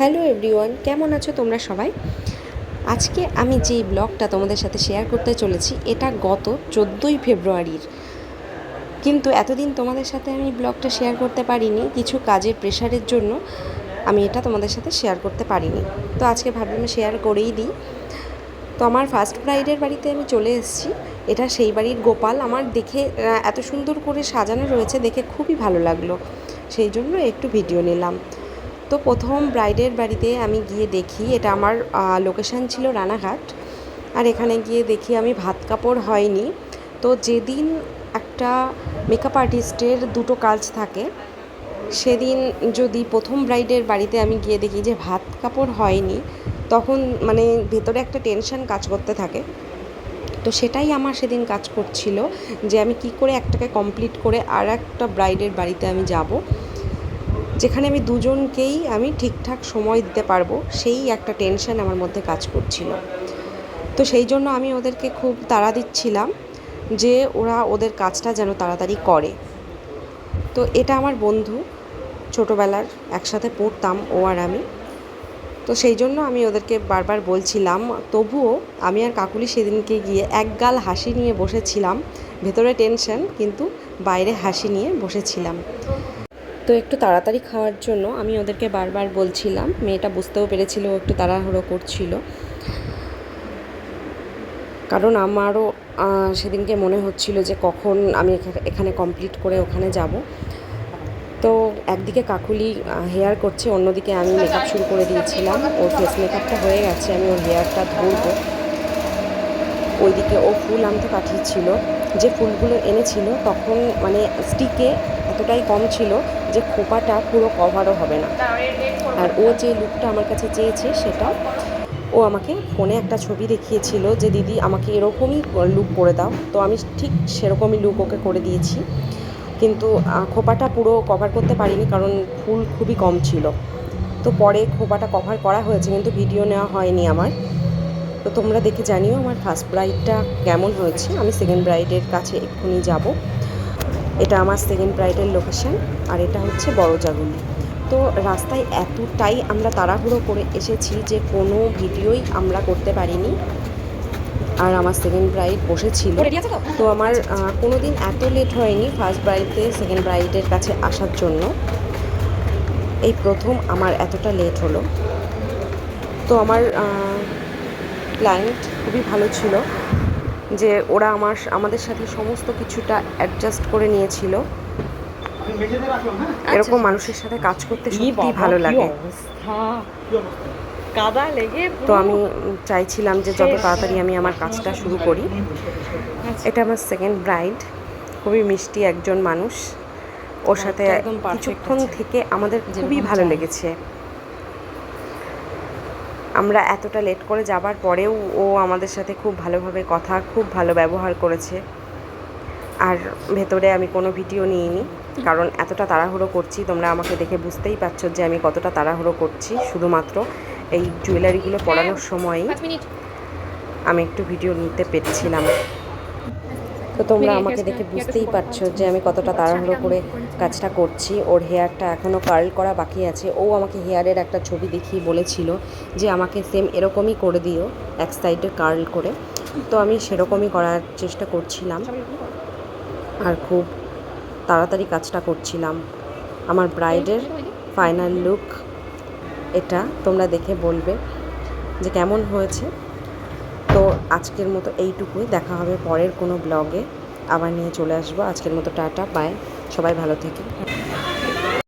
Hello everyone, কেমন আছো তোমরা সবাই? আজকে আমি যেই ব্লগটা তোমাদের সাথে শেয়ার করতে চলেছি, এটা গত চোদ্দোই ফেব্রুয়ারির। কিন্তু এতদিন তোমাদের সাথে আমি ব্লগটা শেয়ার করতে পারিনি, কিছু কাজের প্রেশারের জন্য আমি এটা তোমাদের সাথে শেয়ার করতে পারিনি। তো আজকে ভাবলাম শেয়ার করেই দিই। তো আমার ফার্স্ট ব্রাইডের বাড়িতে আমি চলে এসেছি, এটা সেই বাড়ির গোপাল। আমার দেখে এত সুন্দর করে সাজানো রয়েছে, দেখে খুবই ভালো লাগল। সেই জন্য একটু ভিডিও নিলাম। তো প্রথম ব্রাইডের বাড়িতে আমি গিয়ে দেখি, এটা আমার লোকেশান ছিল রানাঘাট। আর এখানে গিয়ে দেখি আমি ভাত কাপড় হয়নি। তো যেদিন একটা মেকআপ আর্টিস্টের দুটো কাজ থাকে, সেদিন যদি প্রথম ব্রাইডের বাড়িতে আমি গিয়ে দেখি যে ভাত কাপড় হয়নি, তখন মানে ভেতরে একটা টেনশন কাজ করতে থাকে। তো সেটাই আমার সেদিন কাজ করছিল যে আমি কি করে একটাকে কমপ্লিট করে আর একটা ব্রাইডের বাড়িতে আমি যাব। যেখানে আমি দুজনকেই আমি ঠিকঠাক সময় দিতে পারব, সেই একটা টেনশন আমার মধ্যে কাজ করছিল। তো সেই জন্য আমি ওদেরকে খুব তাড়া দিচ্ছিলাম যে ওরা ওদের কাজটা যেন তাড়াতাড়ি করে। তো এটা আমার বন্ধু, ছোটোবেলার একসাথে পড়তাম ও আর আমি। তো সেই জন্য আমি ওদেরকে বারবার বলছিলাম, তবুও আমি আর কাকুলি সেদিনকে গিয়ে এক গাল হাসি নিয়ে বসেছিলাম। ভেতরে টেনশন কিন্তু বাইরে হাসি নিয়ে বসেছিলাম। তো একটু তাড়াতাড়ি খাওয়ার জন্য আমি ওদেরকে বারবার বলছিলাম, মেয়েটা বুঝতেও পেরেছিল একটু তাড়াহুড়ো করছিল। কারণ আমারও সেদিনকে মনে হচ্ছিল যে কখন আমি এখানে কমপ্লিট করে ওখানে যাব। তো একদিকে কাকুলি হেয়ার করছে, অন্যদিকে আমি মেকআপ শুরু করে দিয়েছিলাম। ওর ফেস মেকআপটা হয়ে গেছে, আমি ওর হেয়ারটা ধরবো ওইদিকে ও ফুল আনতে পাঠিয়েছিল। যে ফুলগুলো এনেছিল, তখন মানে স্টিকে এতটাই কম ছিল যে খোপাটা পুরো কভারও হবে না। আর ও যে লুকটা আমার কাছে চেয়েছে, সেটা ও আমাকে ফোনে একটা ছবি দেখিয়েছিল যে, দিদি, আমাকে এরকমই লুক করে দাও। তো আমি ঠিক সেরকমই লুক ওকে করে দিয়েছি। কিন্তু খোপাটা পুরো কভার করতে পারিনি কারণ ফুল খুবই কম ছিল। তো পরে খোপাটা কভার করা হয়েছে, কিন্তু ভিডিও নেওয়া হয়নি আমার। তো তোমরা দেখে জানিও আমার ফার্স্ট ব্রাইডটা কেমন হয়েছে। আমি সেকেন্ড ব্রাইডের কাছে এক্ষুনি যাব। এটা আমার সেকেন্ড ব্রাইডের লোকেশান আর এটা হচ্ছে বড়জাগুলি তো রাস্তায় এতটাই আমরা তাড়াহুড়ো করে এসেছি যে কোনো ভিডিওই আমরা করতে পারিনি। আর আমার সেকেন্ড ব্রাইড বসেছিল। তো? আমার কোনো দিন এত লেট হয়নি ফার্স্ট ব্রাইডে সেকেন্ড ব্রাইডের কাছে আসার জন্য। এই প্রথম আমার এতটা লেট হলো। তো আমার ক্লায়েন্ট খুবই ভালো ছিল যে ওরা আমার আমাদের সাথে সমস্ত কিছুটা অ্যাডজাস্ট করে নিয়েছিল। এরকম মানুষের সাথে কাজ করতে সত্যিই ভালো লাগে। কাদা লেগে তো আমি চাইছিলাম যে যত তাড়াতাড়ি আমি আমার কাজটা শুরু করি। এটা আমার সেকেন্ড ব্রাইড খুবই মিষ্টি একজন মানুষ। ওর সাথে কিছুক্ষণ থেকে আমাদের খুবই ভালো লেগেছে। আমরা এতটা লেট করে যাবার পরেও ও আমাদের সাথে খুব ভালোভাবে কথা খুব ভালো ব্যবহার করেছে। আর ভেতরে আমি কোনো ভিডিও নিইনি কারণ এতটা তাড়াহুড়ো করছি তোমরা আমাকে দেখে বুঝতেই পারছ যে আমি কতটা তাড়াহুড়ো করছি। শুধুমাত্র এই জুয়েলারিগুলো পড়ানোর সময়ই আমি একটু ভিডিও নিতে পেরেছিলাম। তো তোমরা আমাকে দেখে বুঝতেই পারছ যে আমি কতটা তাড়াহুড়ো করে কাজটা করছি। ওর হেয়ারটা এখনও কার্ল করা বাকি আছে। ও আমাকে হেয়ারের একটা ছবি দেখিয়ে বলেছিল যে আমাকে সেম এরকমই করে দিও এক সাইডে কার্ল করে। তো আমি সেরকমই করার চেষ্টা করছিলাম। আর খুব তাড়াতাড়ি কাজটা করছিলাম। আমার ব্রাইডের ফাইনাল লুক এটা তোমরা দেখে বলবে যে কেমন হয়েছে। আজকের মতো এইটুকুই। দেখা হবে পরের কোনো ব্লগে। আবার নিয়ে চলে আসব। আজকের মতো টাটা, বাই। সবাই ভালো থেকে